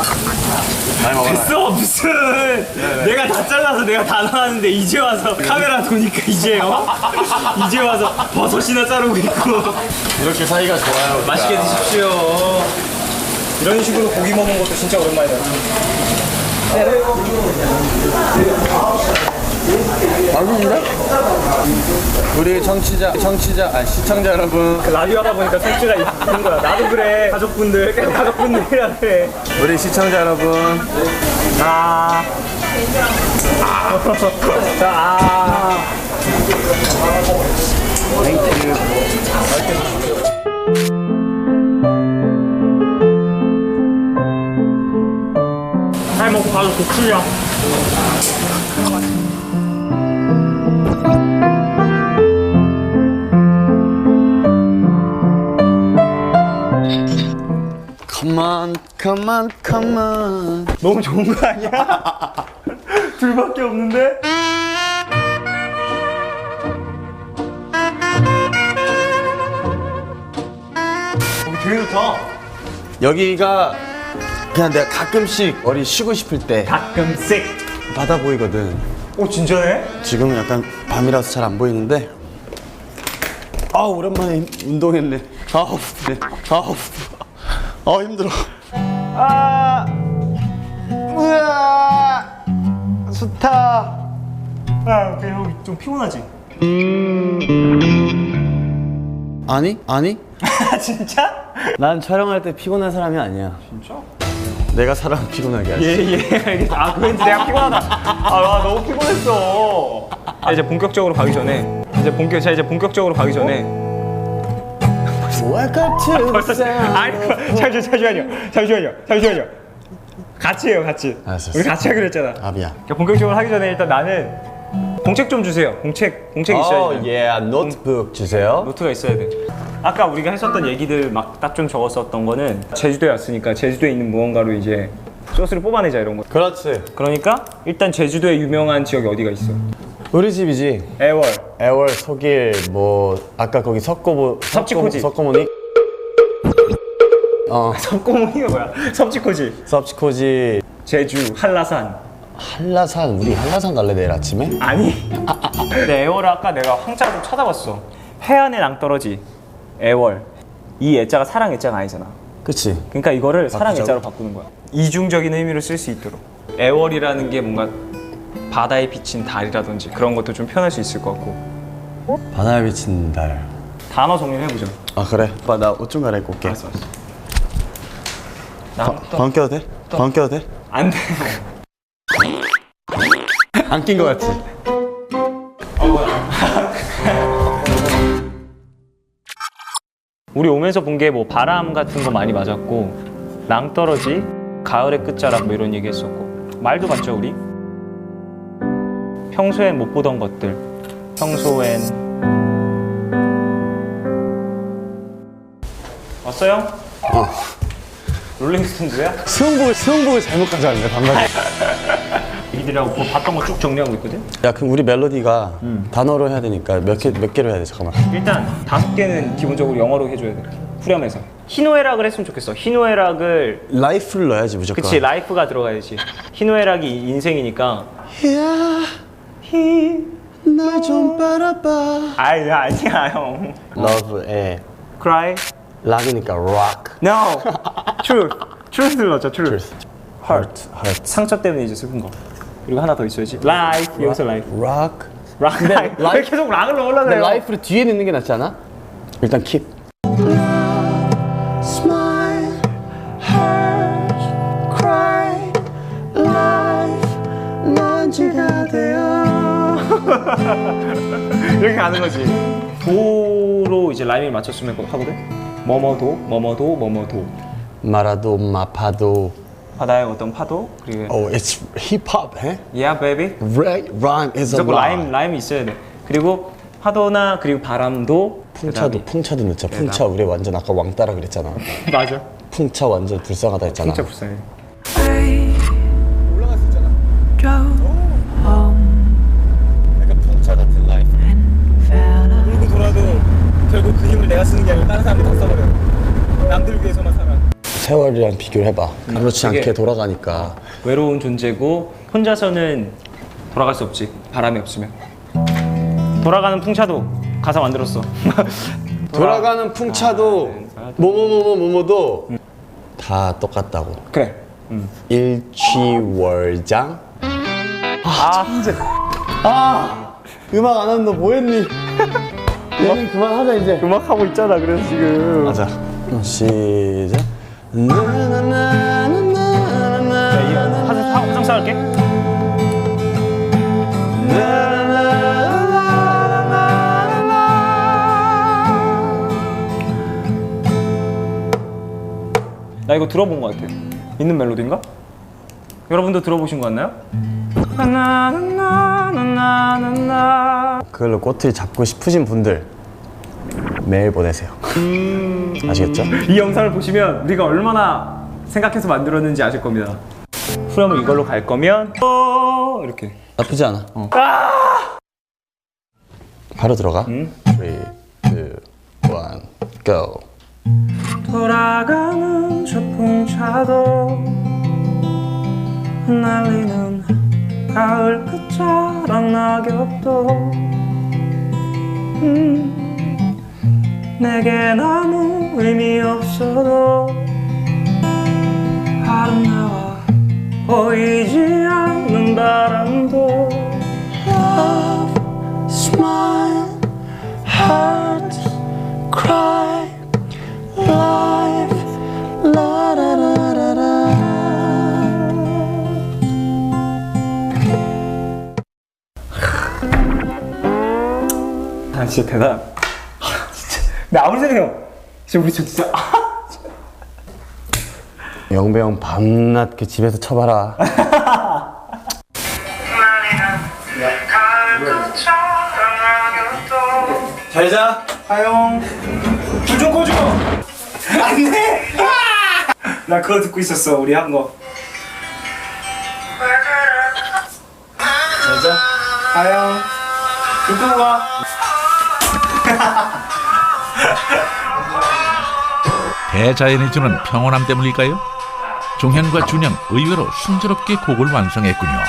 많이 먹어라. 됐어 무슨. 내가 다 잘라서 내가 다 나왔는데 이제 와서 카메라 도니까 이제요? 이제 와서 버섯이나 자르고 있고. 이렇게 사이가 좋아요. 맛있게 드십시오. 이런 식으로 고기 먹는 것도 진짜 오랜만이다 맛있는데? 우리 청취자, 청취자, 아 시청자 여러분, 그 라디오 하다 보니까 성취가 있는 거야 나도 그래 가족분들 가족분들이라 그래 우리 시청자 여러분, 아. 자, 아. 땡큐. 잘 먹고 가서 독수리야. On, come on, come on. 너무 좋은 거 아니야? 둘밖에 없는데? 어, 되게 좋다. 여기가 그냥 내가 가끔씩 어디 쉬고 싶을 때 가끔씩. 바다 보이거든. 오, 진짜네? 지금은 약간 밤이라서 잘 안 보이는데. 아 오랜만에 운동했네. 아 네. 아, 아 힘들어. 아, 으아, 좋다. 아, 그냥 좀 피곤하지? 아니 아니. 아, 진짜? 난 촬영할 때 피곤한 사람이 아니야. 진짜? 내가 사람 피곤하게 하지. 예, 예, 알겠어. 아, 그 왠지 내가 피곤하다. 아, 와, 너무 피곤했어. 자, 이제 본격적으로 가기 전에. 이제 본격, 자, 이제 본격적으로 가기 전에. 아니 잠시 잠시만요. 잠시만요. 잠시만요. 같이 해요 같이. 알았어, 우리. 같이 하기로 했잖아. 아 미안. 그러니까 본격적으로 하기 전에 일단 나는 공책 좀 주세요. 공책 공책 있어야 돼 예, 노트북 주세요. 노트가 있어야 돼. 아까 우리가 했었던 얘기들 막 딱 좀 적었었던 거는 제주도에 왔으니까 제주도에 있는 무언가로 이제 소스를 뽑아내자 이런 거. 그렇지. 그러니까 일단 제주도에 유명한 지역이 어디가 있어 우리 집이지. 애월 애월, 속일, 뭐 아까 거기 석고보, 섭지코지. 석고모니. 어, 섭고문이가 뭐야 섭지코지 섭지코지. 제주 한라산 한라산, 우리 한라산 갈래 내일 아침에? 아니. 근데 애월을 아까 내가 황자를 좀 찾아봤어. 해안의 낭떠러지. 애월. 이 애자가 사랑 애자가 아니잖아. 그치. 그러니까 이거를 사랑? 애자로 바꾸는 거야. 이중적인 의미로 쓸 수 있도록. 애월이라는 게 뭔가 바다에 비친 달이라든지 그런 것도 좀 표현할 수 있을 것 같고. 바다에 비친 달. 단어 정리를 해보자. 아 그래? 오빠 나 옷 좀 갈아입고 올게. 알았어, 알았어. 방 껴도 돼? 방 껴도 돼? 안 돼. 안 낀 거 같지? 우리 오면서 본 게 뭐 바람 같은 거 많이 맞았고 낭떠러지, 가을의 끝자락 뭐 이런 얘기 했었고 말도 맞죠 우리? 평소엔 못 보던 것들 평소엔 왔어요? 어. 롤링스톤즈야? 수영복을 수영복을 잘못 가져왔네. 얘기들하고 그거 봤던 거 쭉 정리하고 있거든? 야 그럼 우리 멜로디가 단어로 해야 되니까 몇 개 몇 개로 해야 돼 잠깐만. 일단 다섯 개는 기본적으로 영어로 해줘야 돼 후렴에서 희노애락을 했으면 좋겠어 희노애락을 라이프를 넣어야지 무조건. 그치 라이프가 들어가야지 희노애락이 인생이니까 나좀 바라봐. 아이 아니야 형. 러브에 cry? 락이니까 rock. no. Truth. Truth를 넣자 truth. Heart. Heart. 상처 때문에 이제 슬픈 거. 그리고 하나 더 있어야지. Life. 여기서 life. Rock. 락 근데 왜 life- 계속 락을 넣으려고 그래요? 라이프를 뒤에 넣는 게 낫지 않아? 일단 keep. 가는 거지 도로 이제 라임을 맞췄으면 하거든 뭐뭐도 뭐뭐도 뭐뭐도 마라도 마파도. 바다의 어떤 파도 그리고 Oh, it's hip hop, eh? yeah baby Right, rhyme is a 무조건 라임. 라임이 있어야 돼 그리고 파도나 그리고 바람도 풍차도 그다음에- 풍차도 넣자. 풍차 우리 완전 아까 왕따라 그랬잖아. 맞아 풍차 완전 불쌍하다 했잖아. 진짜 불쌍해 drove 약간 풍차 같은 라이프. fell 돌고 돌아도 결국 그 힘을 내가 쓰는 게 아니라 다른 사람이 다 써버려 남들 위해서만 살아 세월이랑 비교를 해봐. 그렇지 되게- 않게 돌아가니까. 외로운 존재고 혼자서는 돌아갈 수 없지 바람이 없으면 돌아가는 풍차도 가사 만들었어 돌아가는 풍차도 뭐뭐뭐뭐 뭐뭐도 다 똑같다고. 그래 일취월장. 아, 천재. 아, 음악 안 하는 너 뭐했니? 얘는 그만하자 이제. 음악 하고 있잖아 그래서 지금 맞아. 시작. 나나나나나나나. 항상 할게 나 이거 들어본 것 같아 있는 멜로디인가? 여러분도 들어보신 거 같나요? 나나나 나나나나 그걸로 꼬투리 잡고 싶으신 분들 메일 보내세요. 아시겠죠? 이 영상을 보시면 우리가 얼마나 생각해서 만들었는지 아실 겁니다. 후렴을 이걸로 갈 거면 어, 이렇게 나쁘지 않아. 바로 들어가. 3, 2, 1, go. 돌아가는 저 풍차도 날리는 가을 끝자락 낙엽도. 음, 내겐 아무 의미 없어도 아름다워 보이지 않는 바람도 아 진짜 대단. 아, 진짜. 나 아무리 생각해요. 진짜 우리 진짜. 아, 영배 형 밤낮 그 집에서 쳐봐라. 잘 자. 하영. 불좀 꺼줘. 안 돼. 나 그거 듣고 있었어. 우리 한 거. 잘 자. 불 끄고 가. 대자연이 주는 평온함 때문일까요? 종현과 준영 의외로 순조롭게 곡을 완성했군요.